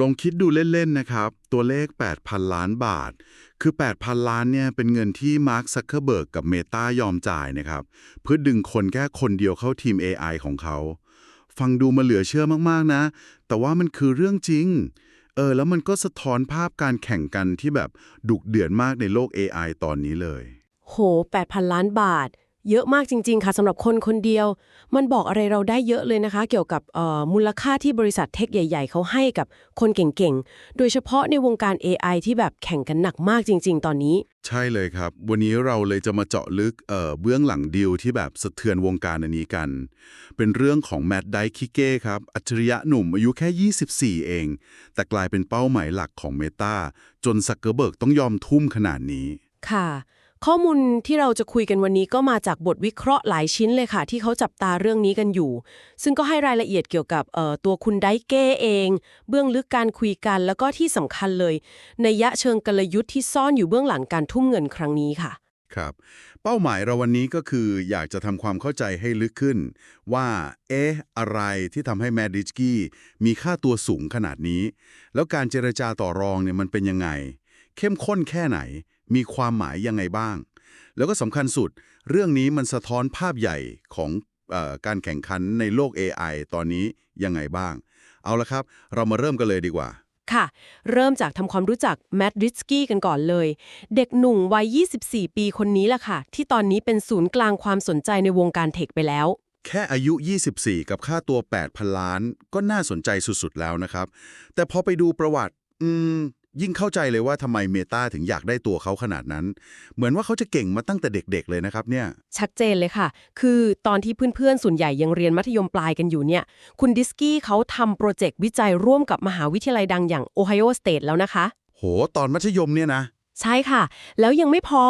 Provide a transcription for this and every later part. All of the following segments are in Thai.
ลองคิดดูเล่น ๆ นะครับ ตัวเลข 8,000 ล้านบาท คือ 8,000 ล้านเนี่ยเป็นเงินที่มาร์คซักเคอร์เบิร์กกับเมตายอมจ่ายนะครับ เพื่อดึงคนแค่คนเดียวเข้าทีม AI ของเขา ฟังดูมาเหลือเชื่อมาก ๆ นะ แต่ว่ามันคือเรื่องจริง เออ แล้วมันก็สะท้อนภาพการแข่งกันที่แบบดุเดือดมากในโลก AI ตอนนี้เลย โห 8,000 ล้านบาท เยอะมากจริง ๆ ค่ะสำหรับคนคนเดียว มันบอกอะไรเราได้เยอะเลยนะคะ เกี่ยวกับเอ่อมูลค่าที่บริษัทเทคใหญ่ ๆ เขาให้กับคนเก่งๆ โดยเฉพาะในวงการ AI ที่แบบแข่งกันหนักมากจริง ๆ ตอนนี้ ใช่เลยครับ วันนี้เราเลยจะมาเจาะลึกเอ่อเบื้องหลังดีลที่แบบสะเทือนวงการอันนี้กัน เป็นเรื่องของแมดไดคิเก้ครับ อัจฉริยะหนุ่มอายุแค่ 24 เอง แต่กลายเป็นเป้าหมายหลักของเมตาจนซักเกอร์เบิร์กต้องยอมทุ่มขนาดนี้ ค่ะ ข้อมูลที่เราจะคุยกันวันนี้ก็มาจากบทวิเคราะห์หลายชิ้นเลยค่ะ ที่เขาจับตาเรื่องนี้กันอยู่ ซึ่งก็ให้รายละเอียดเกี่ยวกับตัวคุณไดเก้เอง เบื้องลึกการคุยกันแล้วก็ที่สำคัญเลย ในยะเชิงกลยุทธ์ที่ซ่อนอยู่เบื้องหลังการทุ่มเงินครั้งนี้ค่ะ ครับ เป้าหมายเราวันนี้ก็คืออยากจะทำความเข้าใจให้ลึกขึ้น ว่าเอ๊ะอะไรที่ทำให้แมดดิชกี้มีค่าตัวสูงขนาดนี้ แล้วการเจรจาต่อรองเนี่ยมันเป็นยังไง เข้มข้นแค่ไหน มีความหมายยังไงบ้าง แล้วก็สำคัญสุด เรื่องนี้มันสะท้อนภาพใหญ่ของเออการแข่งขันในโลก AI ตอนนี้ยังไงบ้าง เอาละครับ เรามาเริ่มกันเลยดีกว่า ค่ะ เริ่มจากทำความรู้จักแมดริสกี้กันก่อนเลย เด็กหนุ่มวัย 24 ปีคนนี้แหละค่ะ ที่ตอนนี้เป็นศูนย์กลางความสนใจในวงการเทคไปแล้วแค่อายุ 24 กับค่าตัว 8,000 ล้าน ก็น่าสนใจสุด ๆ แล้วนะครับ แต่พอไปดูประวัติ อืม ยิ่งเข้าใจเลยว่าทำไมเมตาถึงอยากได้ตัวเขาขนาดนั้น เหมือนว่าเขาจะเก่งมาตั้งแต่เด็กๆเลยนะครับเนี่ยชัดเจนเลยค่ะ คือตอนที่เพื่อนๆ ส่วนใหญ่ยังเรียนมัธยมปลายกันอยู่เนี่ย คุณดิสกี้เขาทำโปรเจกต์วิจัยร่วมกับมหาวิทยาลัยดังอย่างโอไฮโอสเตทแล้วนะคะ โห ตอนมัธยมเนี่ยนะ ใช่ค่ะ แล้วยังไม่พอ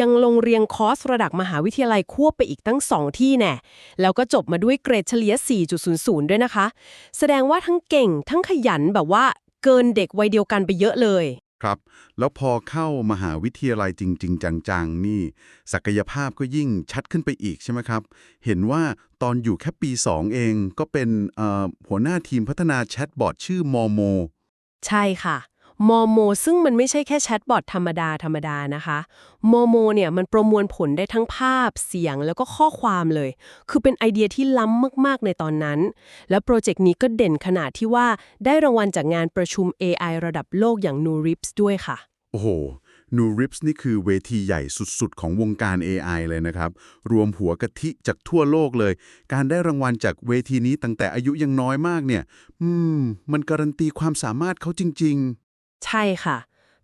ยังลงเรียงคอร์สระดับมหาวิทยาลัยควบไปอีกตั้ง 2 ที่แน่แล้วก็จบมาด้วยเกรดเฉลี่ย 4.00 ด้วยนะคะ แสดงว่าทั้งเก่งทั้งขยันแบบว่า เกินเด็กวัยเดียวกันไปเยอะเลย ครับ แล้วพอเข้ามหาวิทยาลัยจริง ๆ จังๆ นี่ ศักยภาพก็ยิ่งชัดขึ้นไปอีกใช่ไหมครับ เห็นว่าตอนอยู่แค่ปี 2 เองก็เป็นเอ่อหัวหน้าทีมพัฒนาแชทบอทชื่อมอโม ใช่ค่ะ มอโม ซึ่งมันไม่ใช่แค่แชทบอทธรรมดาธรรมดานะคะมอโมเนี่ยมันประมวลผลได้ทั้งภาพเสียงแล้วก็ข้อความเลย คือเป็นไอเดียที่ล้ำมาก ๆ ในตอนนั้น แล้วโปรเจกต์นี้ก็เด่นขนาดที่ว่าได้รางวัลจากงานประชุม AI ระดับโลกอย่าง n u r i p s ด้วยค่ะ โอ้โหนูริปส์นี่คือเวทีใหญ่สุด ๆ ของวงการ AI เลยนะครับ รวมหัวกะทิจากทั่วโลกเลย การได้รางวัลจากเวทีนี้ตั้งแต่อายุยังน้อยมากเนี่ย อืม มันการันตีความสามารถเขาจริง ใช่ค่ะ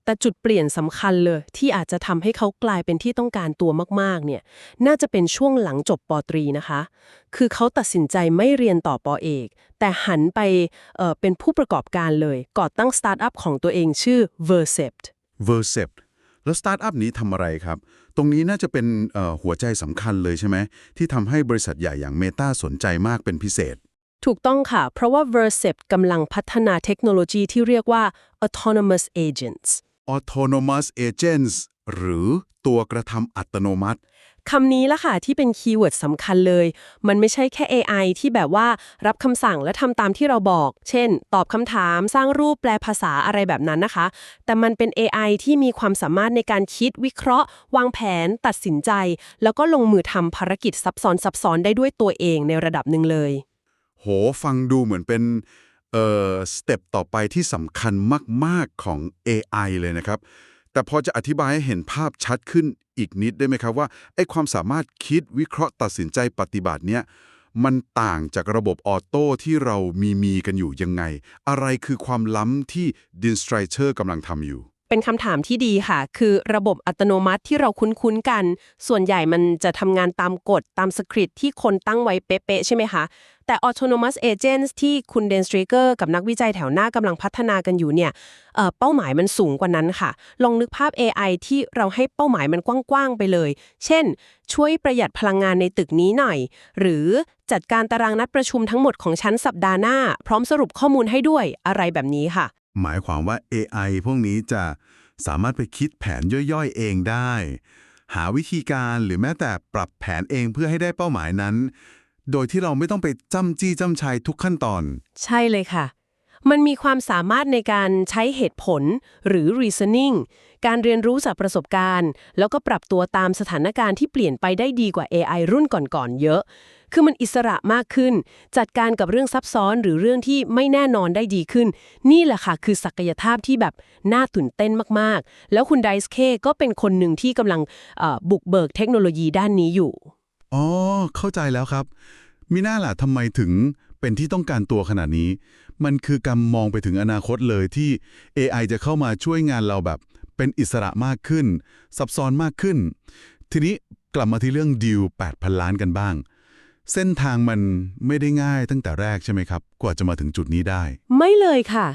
แต่จุดเปลี่ยนสำคัญเลยที่อาจจะทำให้เขากลายเป็นที่ต้องการตัวมากๆ เนี่ย น่าจะเป็นช่วงหลังจบปตรีนะคะ คือเขาตัดสินใจไม่เรียนต่อปอเอก แต่หันไปเอ่อเป็นผู้ประกอบการเลย ก่อตั้งสตาร์ทอัพของตัวเองชื่อ Vercept v e r c e p t แล้วสตาร์ทอัพนี้ทำอะไรครับ ตรงนี้น่าจะเป็นเอ่อหัวใจสำคัญเลยใช่ไหมที่ทำให้บริษัทใหญ่อย่าง Meta สนใจมากเป็นพิเศษ ถูกต้องค่ะ เพราะว่า Vercept กำลังพัฒนาเทคโนโลยีที่เรียกว่า autonomous agents autonomous agents หรือตัวกระทำอัตโนมัติคำนี้ละค่ะที่เป็นคีย์เวิร์ดสำคัญเลย มันไม่ใช่แค่ AI ที่แบบว่ารับคำสั่งและทำตามที่เราบอก เช่น ตอบคำถาม สร้างรูปแปลภาษาอะไรแบบนั้นนะคะ แต่มันเป็น AI ที่มีความสามารถในการคิดวิเคราะห์ วางแผน ตัดสินใจ แล้วก็ลงมือทำภารกิจซับซ้อนซับซ้อนได้ด้วยตัวเองในระดับหนึ่งเลย โหฟังดูเหมือนเป็นเอ่อสเต็ปต่อไปที่สำคัญมาก ๆ ของ AI เลยนะครับ แต่พอจะอธิบายให้เห็นภาพชัดขึ้นอีกนิดได้ไหมครับว่าไอ้ความสามารถคิดวิเคราะห์ตัดสินใจปฏิบัติเนี่ยมันต่างจากระบบออโต้ที่เรามีมีกันอยู่ยังไง อะไรคือความล้ำที่ d i n s t r a t o r กำลังทำอยู่ เป็นคำถามที่ดีค่ะ คือระบบอัตโนมัติที่เราคุ้นๆกัน ส่วนใหญ่มันจะทำงานตามกฎตามสคริปต์ที่คนตั้งไว้เป๊ะๆใช่ไหมคะ แต่ autonomous agents ที่คุณเดนสตรีเกอร์กับนักวิจัยแถวหน้ากำลังพัฒนากันอยู่เนี่ยเอ่อเป้าหมายมันสูงกว่านั้นค่ะ ลองนึกภาพ AI ที่เราให้เป้าหมายมันกว้างๆไปเลย เช่น ช่วยประหยัดพลังงานในตึกนี้หน่อย หรือจัดการตารางนัดประชุมทั้งหมดของชั้นสัปดาห์หน้า พร้อมสรุปข้อมูลให้ด้วยอะไรแบบนี้ค่ะ หมายความว่า AI พวกนี้จะสามารถไปคิดแผนย่อยๆเองได้ หาวิธีการหรือแม้แต่ปรับแผนเองเพื่อให้ได้เป้าหมายนั้น โดยที่เราไม่ต้องไปจ้ำจี้จ้ำชัยทุกขั้นตอน ใช่เลยค่ะ มันมีความสามารถในการใช้เหตุผลหรือ reasoning การเรียนรู้จากประสบการณ์ แล้วก็ปรับตัวตามสถานการณ์ที่เปลี่ยนไปได้ดีกว่า AI รุ่นก่อนๆเยอะ คือมันอิสระมากขึ้น จัดการกับเรื่องซับซ้อนหรือเรื่องที่ไม่แน่นอนได้ดีขึ้น นี่แหละค่ะ คือศักยภาพที่แบบน่าตื่นเต้นมากๆ แล้วคุณไดส์เคก็เป็นคนหนึ่งที่กำลังบุกเบิกเทคโนโลยีด้านนี้อยู่ อ๋อ เข้าใจแล้วครับ มีหน้าล่ะทำไมถึงเป็นที่ต้องการตัวขนาดนี้ มันคือการมองไปถึงอนาคตเลยที่ AI จะเข้ามาช่วยงานเราแบบเป็นอิสระมากขึ้น ซับซ้อนมากขึ้น ทีนี้กลับมาที่เรื่องดีล8,000 ล้านกันบ้าง เส้นทางมันไม่ได้ง่ายตั้งแต่แรกใช่ไหมครับ กว่าจะมาถึงจุดนี้ได้ ไม่เลยค่ะ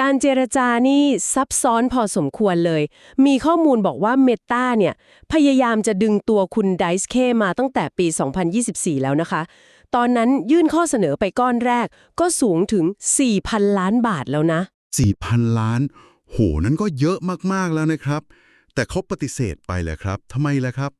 การเจรจานี่ซับซ้อนพอสมควรเลย มีข้อมูลบอกว่า Meta เนี่ย พยายามจะดึงตัวคุณไดส์เคมาตั้งแต่ปี 2024 แล้วนะคะ ตอนนั้นยื่นข้อเสนอไปก้อนแรกก็สูงถึง 4,000 ล้านบาทแล้วนะ 4,000 ล้าน โห นั้นก็เยอะมากๆแล้วนะครับ แต่เขาปฏิเสธไปแหละครับทำไมล่ะครับ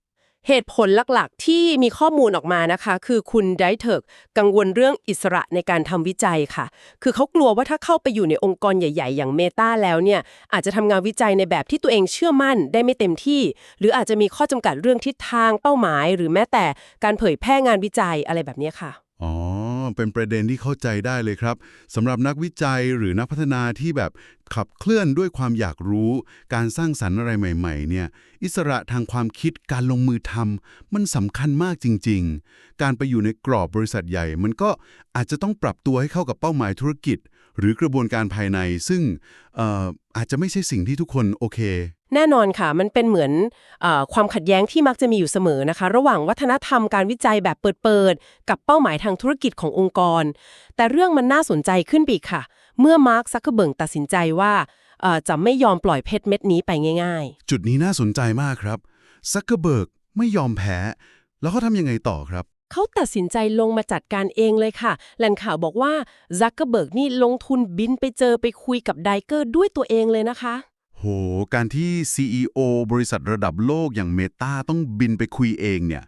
เหตุผลหลักๆ ที่มีข้อมูลออกมานะคะ คือคุณไดเทิร์กกังวลเรื่องอิสระในการทำวิจัยค่ะ คือเขากลัวว่าถ้าเข้าไปอยู่ในองค์กรใหญ่ ๆ อย่างเมตาแล้วเนี่ย อาจจะทำงานวิจัยในแบบที่ตัวเองเชื่อมั่นได้ไม่เต็มที่ หรืออาจจะมีข้อจำกัดเรื่องทิศทางเป้าหมาย หรือแม้แต่การเผยแพร่งานวิจัยอะไรแบบนี้ค่ะอ๋อ เป็นประเด็นที่เข้าใจได้เลยครับสำหรับนักวิจัยหรือนักพัฒนาที่แบบขับเคลื่อนด้วยความอยากรู้ การสร้างสรรค์อะไรใหม่ๆเนี่ยอิสระทางความคิดการลงมือทำมันสำคัญมากจริง ๆ การไปอยู่ในกรอบบริษัทใหญ่ มันก็อาจจะต้องปรับตัวให้เข้ากับเป้าหมายธุรกิจ หรือกระบวนการภายในซึ่งเอ่ออาจจะไม่ใช่สิ่งที่ทุกคนโอเค แน่นอนค่ะ มันเป็นเหมือนเออความขัดแย้งที่มักจะมีอยู่เสมอนะคะ ระหว่างวัฒนธรรมการวิจัยแบบเปิดๆ กับเป้าหมายทางธุรกิจขององค์กร แต่เรื่องมันน่าสนใจขึ้นไปอีกค่ะ เมื่อมาร์คซักเคอร์เบิร์กตัดสินใจว่าเอ่อจะไม่ยอมปล่อยเพชรเม็ดนี้ไปง่ายจุดนี้น่าสนใจมากครับซักเกอร์เบิร์กไม่ยอมแพ้ แล้วเขาทำยังไงต่อครับๆ เขาตัดสินใจลงมาจัดการเองเลยค่ะ แหล่งข่าวบอกว่าซักเคอร์เบิร์กนี่ลงทุนบินไปเจอไปคุยกับไดเกอร์ด้วยตัวเองเลยนะคะ โห การที่ CEO บริษัทระดับโลกอย่างเมตาต้องบินไปคุยเองเนี่ย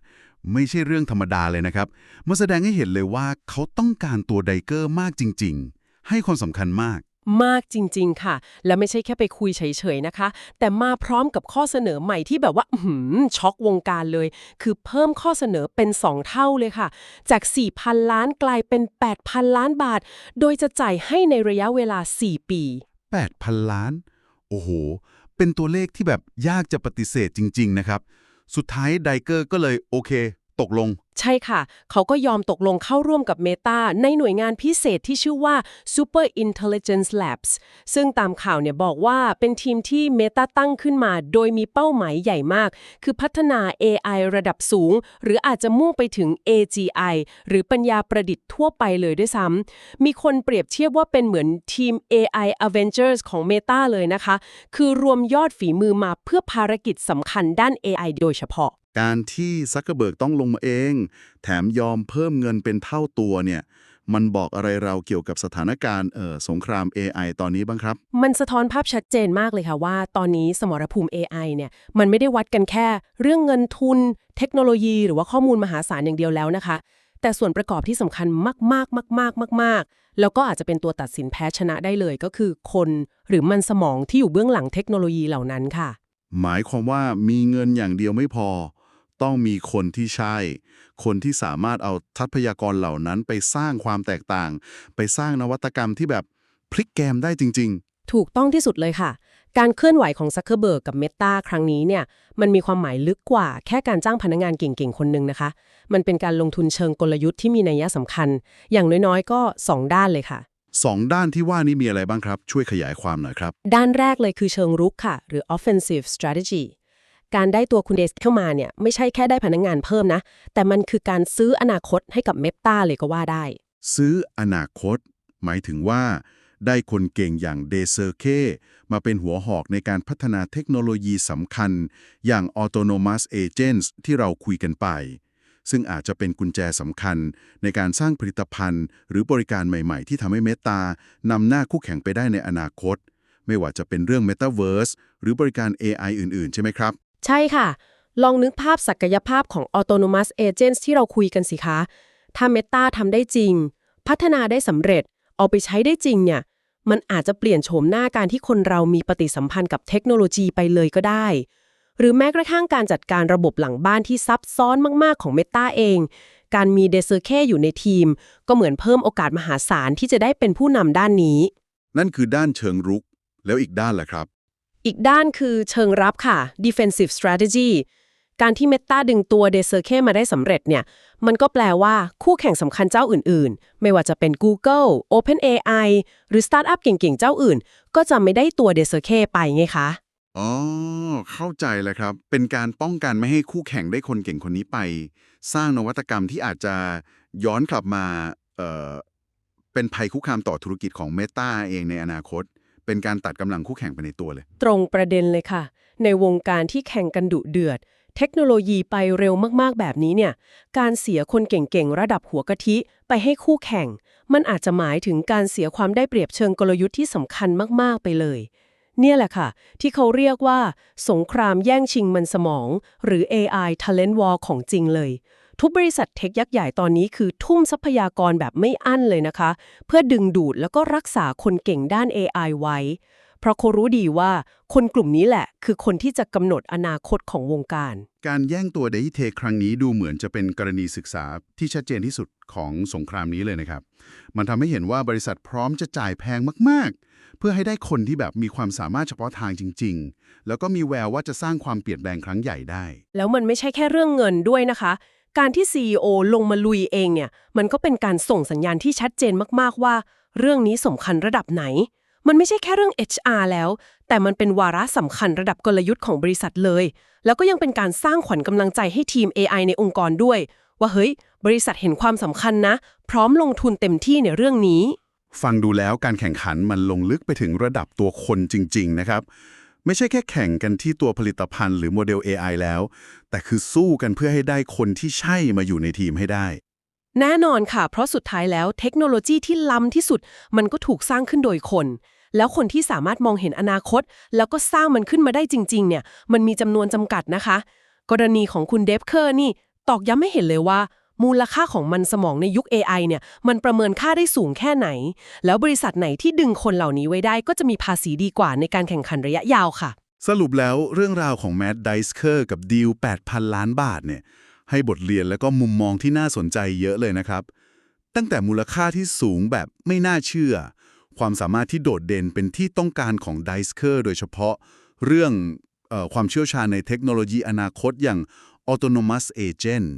ไม่ใช่เรื่องธรรมดาเลยนะครับมาแสดงให้เห็นเลยว่าเขาต้องการตัวไดเกอร์มากจริง ๆ ให้ความสำคัญมาก มากจริง ๆ ค่ะ และไม่ใช่แค่ไปคุยเฉย ๆ นะคะ แต่มาพร้อมกับข้อเสนอใหม่ที่แบบว่าหือช็อกวงการเลย คือเพิ่มข้อเสนอเป็น 2 เท่าเลยค่ะ จาก 4,000 ล้านกลายเป็น 8,000 ล้านบาท โดยจะจ่ายให้ในระยะเวลา 4 ปี 8,000 ล้าน โอ้โห เป็นตัวเลขที่แบบยากจะปฏิเสธจริง ๆ นะครับ สุดท้ายไดเกอร์ก็เลยโอเค ตกลง ใช่ค่ะ เขาก็ยอมตกลงเข้าร่วมกับ Meta ในหน่วยงานพิเศษที่ชื่อว่า Super Intelligence Labs ซึ่งตามข่าวเนี่ยบอกว่าเป็นทีมที่ Meta ตั้งขึ้นมา โดยมีเป้าหมายใหญ่มาก คือพัฒนา AI ระดับสูง หรืออาจจะมุ่งไปถึง AGI หรือปัญญาประดิษฐ์ทั่วไปเลยด้วยซ้ำมีคนเปรียบเทียบว่าเป็นเหมือนทีม AI Avengers ของ Meta เลยนะคะ คือรวมยอดฝีมือมาเพื่อภารกิจสำคัญด้าน AI โดยเฉพาะ การที่ซักเกอร์เบิร์กต้องลงมาเอง แถมยอมเพิ่มเงินเป็นเท่าตัวเนี่ย มันบอกอะไรเราเกี่ยวกับสถานการณ์เอ่อสงคราม AI ตอนนี้บ้างครับ มันสะท้อนภาพชัดเจนมากเลยค่ะว่า ตอนนี้สมรภูมิ AI เนี่ย มันไม่ได้วัดกันแค่ เรื่องเงินทุน เทคโนโลยี หรือว่าข้อมูลมหาศาลอย่างเดียวแล้วนะคะ แต่ส่วนประกอบที่สำคัญมากๆมากๆมากๆ แล้วก็อาจจะเป็นตัวตัดสินแพ้ชนะได้เลยก็คือคนหรือมันสมองที่อยู่เบื้องหลังเทคโนโลยีเหล่านั้นค่ะ หมายความว่ามีเงินอย่างเดียวไม่พอ ต้องมีคนที่ใช่ คนที่สามารถเอาทรัพยากรเหล่านั้นไปสร้างความแตกต่าง ไปสร้างนวัตกรรมที่แบบพลิกแกมได้จริงถูกต้องที่สุดเลยค่ะ การเคลื่อนไหวของซักเคอร์เบิร์กกับเมตาครั้งนี้เนี่ย มันมีความหมายลึกกว่าแค่การจ้างพนักงานเก่งๆ คนหนึ่งนะคะ มันเป็นการลงทุนเชิงกลยุทธ์ที่มีนัยสำคัญ อย่างน้อยๆ ก็ 2 ด้านเลยค่ะๆสองด้านที่ว่านี้มีอะไรบ้างครับ ช่วยขยายความหน่อยครับ ด้านแรกเลยคือเชิงรุกค่ะ หรือ offensive strategy การได้ตัวคุณเดสเข้ามาเนี่ยไม่ใช่แค่ได้พนักงานเพิ่มนะ แต่มันคือการซื้ออนาคตให้กับเมตาเลยก็ว่าได้ ซื้ออนาคต หมายถึงว่า ได้คนเก่งอย่างเดเซอร์เคมาเป็นหัวหอกในการพัฒนาเทคโนโลยีสำคัญ อย่าง Autonomous Agents ที่เราคุยกันไป ซึ่งอาจจะเป็นกุญแจสำคัญในการสร้างผลิตภัณฑ์ หรือบริการใหม่ๆ ที่ทำให้เมตานำหน้าคู่แข่งไปได้ในอนาคตไม่ว่าจะเป็นเรื่อง Metaverse หรือบริการ AI อื่น ๆ ใช่ไหมครับ ใช่ค่ะ ลองนึกภาพศักยภาพของ autonomous agents ที่เราคุยกันสิคะ ถ้า Meta ทำได้จริง พัฒนาได้สำเร็จ เอาไปใช้ได้จริงเนี่ย มันอาจจะเปลี่ยนโฉมหน้าการที่คนเรามีปฏิสัมพันธ์กับเทคโนโลยีไปเลยก็ได้ หรือแม้กระทั่งการจัดการระบบหลังบ้านที่ซับซ้อนมากๆของ Meta เอง การมีเดซอร์เคอยู่ในทีม ก็เหมือนเพิ่มโอกาสมหาศาลที่จะได้เป็นผู้นำด้านนี้ นั่นคือด้านเชิงรุก แล้วอีกด้านล่ะครับ อีกด้านคือเชิงรับค่ะ defensive strategy การที่ Meta ดึงตัว d e c i r c e มาได้สำเร็จเนี่ย มันก็แปลว่าคู่แข่งสำคัญเจ้าอื่นๆ ไม่ว่าจะเป็น Google OpenAI หรือสตาร์ทอัพเก่งๆ เจ้าอื่น ก็จะไม่ได้ตัว d e c i r c e ไปไงคะ อ๋อ เข้าใจแล้วครับ เป็นการป้องกันไม่ให้คู่แข่งได้คนเก่งคนนี้ไป สร้างนวัตกรรมที่อาจจะย้อนกลับมาเออเป็นภัยคุกคามต่อธุรกิจของ Meta เองในอนาคต เป็นการตัดกำลังคู่แข่งไปในตัวเลย ตรงประเด็นเลยค่ะ ในวงการที่แข่งกันดุเดือด เทคโนโลยีไปเร็วมากๆแบบนี้เนี่ย การเสียคนเก่งๆ ระดับหัวกะทิไปให้คู่แข่ง มันอาจจะหมายถึงการเสียความได้เปรียบเชิงกลยุทธ์ที่สำคัญมากๆไปเลย เนี่ยแหละค่ะ ที่เขาเรียกว่า สงครามแย่งชิงมันสมอง หรือ AI Talent War ของจริงเลย ทุกบริษัทเทคยักษ์ใหญ่ตอนนี้คือทุ่มทรัพยากรแบบไม่อั้นเลยนะคะ เพื่อดึงดูดแล้วก็รักษาคนเก่งด้าน AI ไว้ เพราะเขารู้ดีว่าคนกลุ่มนี้แหละ คือคนที่จะกำหนดอนาคตของวงการ การแย่งตัว d a i t a ครั้งนี้ดูเหมือนจะเป็นกรณีศึกษาที่ชัดเจนที่สุดของสงครามนี้เลยนะครับ มันทำให้เห็นว่าบริษัทพร้อมจะจ่ายแพงมากๆ เพื่อให้ได้คนที่แบบมีความสามารถเฉพาะทางจริง ๆ แล้วก็มีแววว่าจะสร้างความเปลี่ยนแปลงครั้งใหญ่ได้ แล้วมันไม่ใช่แค่เรื่องเงินด้วยนะคะ การที่ CEO ลงมาลุยเองเนี่ย มันก็เป็นการส่งสัญญาณที่ชัดเจนมากๆว่า เรื่องนี้สำคัญระดับไหน มันไม่ใช่แค่เรื่อง HR แล้ว แต่มันเป็นวาระสำคัญระดับกลยุทธ์ของบริษัทเลย แล้วก็ยังเป็นการสร้างขวัญกำลังใจให้ทีม AI ในองค์กรด้วย ว่าเฮ้ย บริษัทเห็นความสำคัญนะ พร้อมลงทุนเต็มที่ในเรื่องนี้ ฟังดูแล้วการแข่งขันมันลงลึกไปถึงระดับตัวคนจริง ๆ นะครับ ไม่ใช่แค่แข่งกันที่ตัวผลิตภัณฑ์หรือโมเดล AI แล้ว แต่คือสู้กันเพื่อให้ได้คนที่ใช่มาอยู่ในทีมให้ได้ แน่นอนค่ะ เพราะสุดท้ายแล้วเทคโนโลยีที่ล้ำที่สุด มันก็ถูกสร้างขึ้นโดยคน แล้วคนที่สามารถมองเห็นอนาคต แล้วก็สร้างมันขึ้นมาได้จริง ๆ เนี่ย มันมีจำนวนจำกัดนะคะ กรณีของคุณเดฟเคอร์นี่ตอกย้ำให้เห็นเลยว่า มูลค่าของมันสมองในยุค AI เนี่ยมันประเมินค่าได้สูงแค่ไหน แล้วบริษัทไหนที่ดึงคนเหล่านี้ไว้ได้ก็จะมีภาษีดีกว่าในการแข่งขันระยะยาวค่ะ สรุปแล้วเรื่องราวของแมดไดสเคอร์กับดีล8,000 ล้านบาทเนี่ยให้บทเรียนแล้วก็มุมมองที่น่าสนใจเยอะเลยนะครับ ตั้งแต่มูลค่าที่สูงแบบไม่น่าเชื่อ ความสามารถที่โดดเด่นเป็นที่ต้องการของไดสเคอร์โดยเฉพาะเรื่องเออความเชี่ยวชาญในเทคโนโลยีอนาคตอย่าง autonomous agent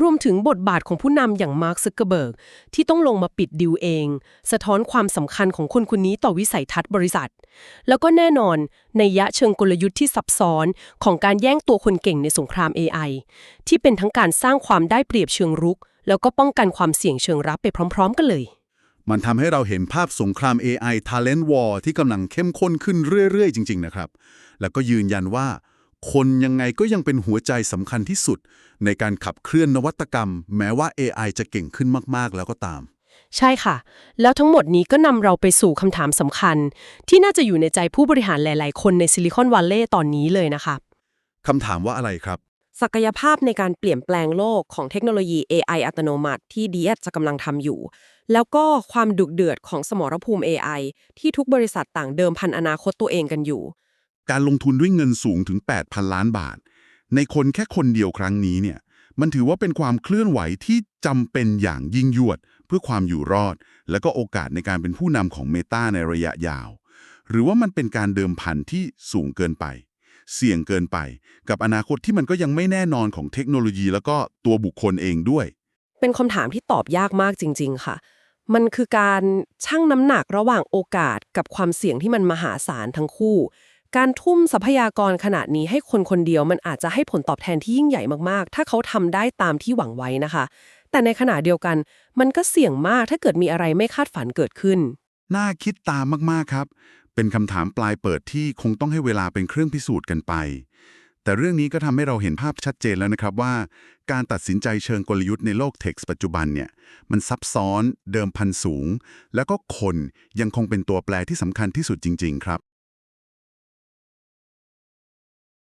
รวมถึงบทบาทของผู้นำอย่างมาร์คซักเกอร์เบิร์กที่ต้องลงมาปิดดิวเอง สะท้อนความสำคัญของคนคนนี้ต่อวิสัยทัศน์บริษัท แล้วก็แน่นอนในยะเชิงกลยุทธ์ที่ซับซ้อนของการแย่งตัวคนเก่งในสงคราม AI ที่เป็นทั้งการสร้างความได้เปรียบเชิงรุก แล้วก็ป้องกันความเสี่ยงเชิงรับไปพร้อม ๆ กันเลย มันทำให้เราเห็นภาพสงคราม AI Talent War ที่กำลังเข้มข้นขึ้นเรื่อยๆ จริง ๆ นะครับ แล้วก็ยืนยันว่า คนยังไงก็ยังเป็นหัวใจสำคัญที่สุด ในการขับเคลื่อนนวัตกรรม แม้ว่า AI จะเก่งขึ้นมาก ๆ แล้วก็ตาม ใช่ค่ะ แล้วทั้งหมดนี้ก็นำเราไปสู่คำถามสำคัญ ที่น่าจะอยู่ในใจผู้บริหารหลาย ๆ คนในซิลิคอนวัลเลย์ตอนนี้เลยนะคะคำถามว่าอะไรครับ ศักยภาพในการเปลี่ยนแปลงโลกของเทคโนโลยี AI อัตโนมัติ ที่ DS จะกำลังทำอยู่ แล้วก็ความดุเดือดของสมรภูมิ AI ที่ทุกบริษัทต่างเดิมพันอนาคตตัวเองกันอยู่ การลงทุนด้วยเงินสูงถึง 8,000 ล้านบาท ในคนแค่คนเดียวครั้งนี้เนี่ยมันถือว่าเป็นความเคลื่อนไหวที่จำเป็นอย่างยิ่งยวด เพื่อความอยู่รอด และก็โอกาสในการเป็นผู้นำของเมตาในระยะยาว หรือว่ามันเป็นการเดิมพันที่สูงเกินไป เสี่ยงเกินไป กับอนาคตที่มันก็ยังไม่แน่นอนของเทคโนโลยี แล้วก็ตัวบุคคลเองด้วย เป็นคำถามที่ตอบยากมากจริง ๆ ค่ะ มันคือการชั่งน้ำหนักระหว่างโอกาสกับความเสี่ยงที่มันมหาศาลทั้งคู่ การทุ่มทรัพยากรขนาดนี้ให้คนคนเดียวมันอาจจะให้ผลตอบแทนที่ยิ่งใหญ่มากๆ ถ้าเขาทำได้ตามที่หวังไว้นะคะ แต่ในขณะเดียวกัน มันก็เสี่ยงมากถ้าเกิดมีอะไรไม่คาดฝันเกิดขึ้น น่าคิดตามมากๆครับ เป็นคำถามปลายเปิดที่คงต้องให้เวลาเป็นเครื่องพิสูจน์กันไป แต่เรื่องนี้ก็ทำให้เราเห็นภาพชัดเจนแล้วนะครับว่า การตัดสินใจเชิงกลยุทธ์ในโลกเท็กซ์ปัจจุบันเนี่ยมันซับซ้อน เดิมพันสูง แล้วก็คนยังคงเป็นตัวแปรที่สำคัญที่สุดจริง ๆ ครับ